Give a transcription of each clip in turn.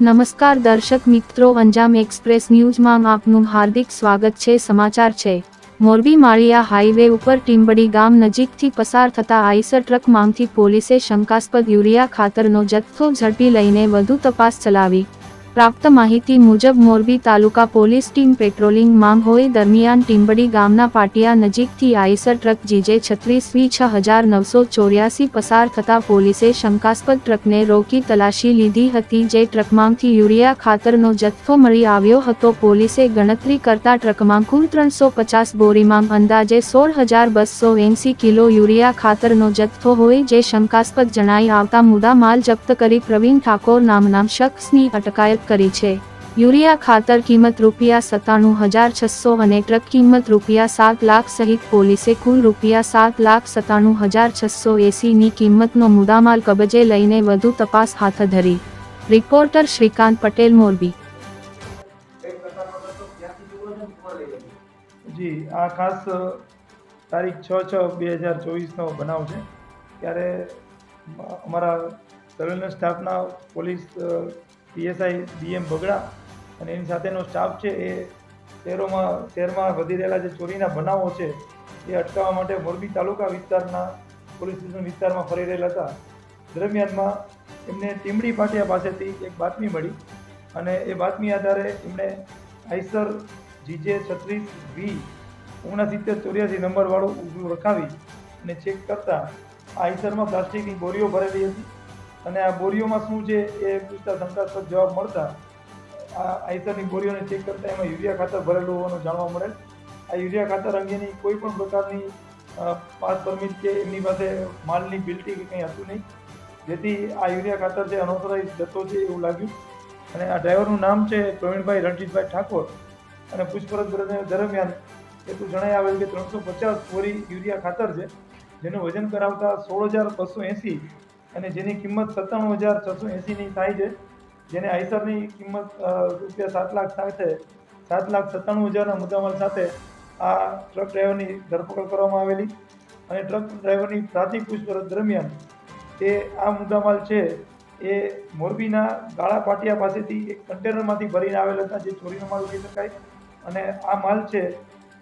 નમસ્કાર દર્શક મિત્રો, અંજામ એક્સપ્રેસ ન્યૂઝમાં આપનું હાર્દિક સ્વાગત છે, સમાચાર છે. મોરબી માળિયા હાઈવે ઉપર ટીમ્બડી ગામ નજીકથી પસાર થતા આઈસર ટ્રક માંગથી પોલીસે શંકાસ્પદ યુરિયા ખાતરનો જથ્થો ઝડપી લઈને વધુ તપાસ ચલાવી. પ્રાપ્ત માહિતી મુજબ મોરબી તાલુકા પોલીસ ટીમ પેટ્રોલિંગ માંગ હોય દરમિયાન ટીમ્બડી ગામના પાટિયા નજીકથી આઈસર ટ્રક જીજે છત્રીસ વી છ હજાર નવસો ચોર્યાસી પસાર થતા પોલીસે શંકાસ્પદ ટ્રકને રોકી તલાશી લીધી હતી જે ટ્રકમાંથી યુરિયા ખાતરનો જથ્થો મળી આવ્યો હતો. પોલીસે ગણતરી કરતા ટ્રકમાં કુલ ત્રણસો પચાસ બોરીમાં અંદાજે સોળ હજાર બસો એંસી કિલો યુરિયા ખાતરનો જથ્થો હોય જે શંકાસ્પદ જણાઈ આવતા મુદ્દા માલ જપ્ત કરી પ્રવીણ ઠાકોર નામના શખ્સની અટકાયત કરી છે. યુરિયા ખાતર કિંમત રૂપિયા સત્તાણું હજાર છસો અને ટ્રક કિંમત રૂપિયા સાત લાખ સહિત પોલીસે કુલ રૂપિયા સાત લાખ સત્તાણું હજાર છસો એસીની કિંમતનો મુદ્દામાલ કબજે લઈને વધુ તપાસ હાથ ધરી. રિપોર્ટર શ્રીકાંત પટેલ, મોરબી. જી, આ ખાસ તારીખ છ છ બે હજાર ચોવીસનો બનાવ છે. ત્યારે અમારા સર્વેલન્સ સ્ટાફના પોલીસ પીએસઆઈ બીએમ બગડા અને એની સાથેનો સ્ટાફ છે એ શહેરોમાં, શહેરમાં વધી રહેલા જે ચોરીના બનાવો છે, એ અટકાવવા માટે મોરબી તાલુકા વિસ્તારના પોલીસ સ્ટેશન વિસ્તારમાં ફરી રહેલા હતા. દરમિયાનમાં એમને ટીમડી પાટિયા પાસેથી એક બાતમી મળી અને એ બાતમી આધારે એમણે આઈસર જીજે છત્રીસ વી ઓગણસિત્તેર ચોર્યાસી નંબરવાળું ઊભું રખાવી અને ચેક કરતાં આઈસરમાં પ્લાસ્ટિકની બોરીઓ ભરેલી હતી. અને આ બોરીઓમાં શું છે એ પૂછતા શંકાસ્પદ જવાબ મળતા આ આઈસરની બોરીઓને ચેક કરતાં એમાં યુરિયા ખાતર ભરેલું હોવાનું જાણવા મળેલ આ યુરિયા ખાતર અંગેની કોઈ પણ પ્રકારની પાસ પરમિટ કે એમની પાસે માલની બિલ્ટી કે કંઈ હતું નહીં. જેથી આ યુરિયા ખાતર છે અનોથોરાઇઝ જતો છે એવું લાગ્યું. અને આ ડ્રાઈવરનું નામ છે પ્રવીણભાઈ રણજીતભાઈ ઠાકોર. અને પૂછપરછ દરમિયાન દરમિયાન તો જણાઈ આવેલ કે ત્રણસો પચાસ બોરી યુરિયા ખાતર છે, જેનું વજન કરાવતા સોળ હજાર બસો એંસી અને જેની કિંમત સત્તાણું હજાર છસો એંસીની થાય છે, જેને આઈસરની કિંમત રૂપિયા સાત લાખ સાથે, સાત લાખ સત્તાણું હજારના મુદ્દામાલ સાથે આ ટ્રક ડ્રાઈવરની ધરપકડ કરવામાં આવેલી અને ટ્રક ડ્રાઈવરની પ્રાથમિક પૂછપરછ દરમિયાન એ આ મુદ્દામાલ છે એ મોરબીના ગાળા પાટિયા પાસેથી એક કન્ટેનરમાંથી ભરીને આવેલ હતા, જે ચોરીનો માલ કહી શકાય. અને આ માલ છે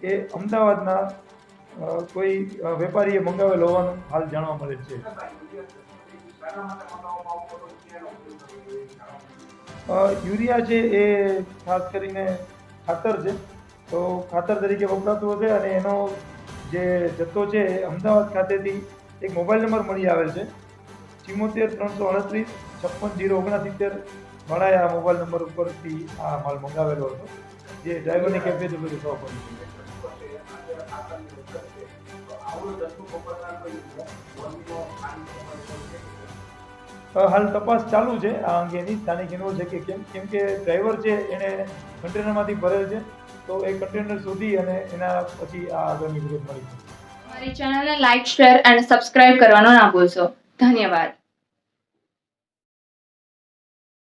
એ અમદાવાદના કોઈ વેપારીએ મંગાવેલો હોવાનું હાલ જાણવા મળે છે. યુરિયા છે એ ખાસ કરીને ખાતર છે તો ખાતર તરીકે વપરાતું હશે અને એનો જે જથ્થો છે એ અમદાવાદ ખાતેથી એક મોબાઈલ નંબર મળી આવેલ છે. ચિમોતેર ત્રણસો અડત્રીસ છપ્પન જીરો ઓગણસિત્તેર મળાય આ મોબાઈલ નંબર ઉપરથી આ માલ મંગાવેલો હતો. જે ડ્રાઈવરની કેપેસિટી ખબર પડી અ, હાલ તપાસ ચાલુ છે આ અંગેની સ્થાનિક એનો છે કે કેમ કેમ કે ડ્રાઈવર છે એણે કન્ટેનરમાંથી ભરેલ છે, તો એ કન્ટેનર શોધી અને એના પછી આ આગળની વિગત મળી છે. અમારી ચેનલને લાઈક, શેર અને સબસ્ક્રાઇબ કરવાનો ના ભૂલશો. ધન્યવાદ.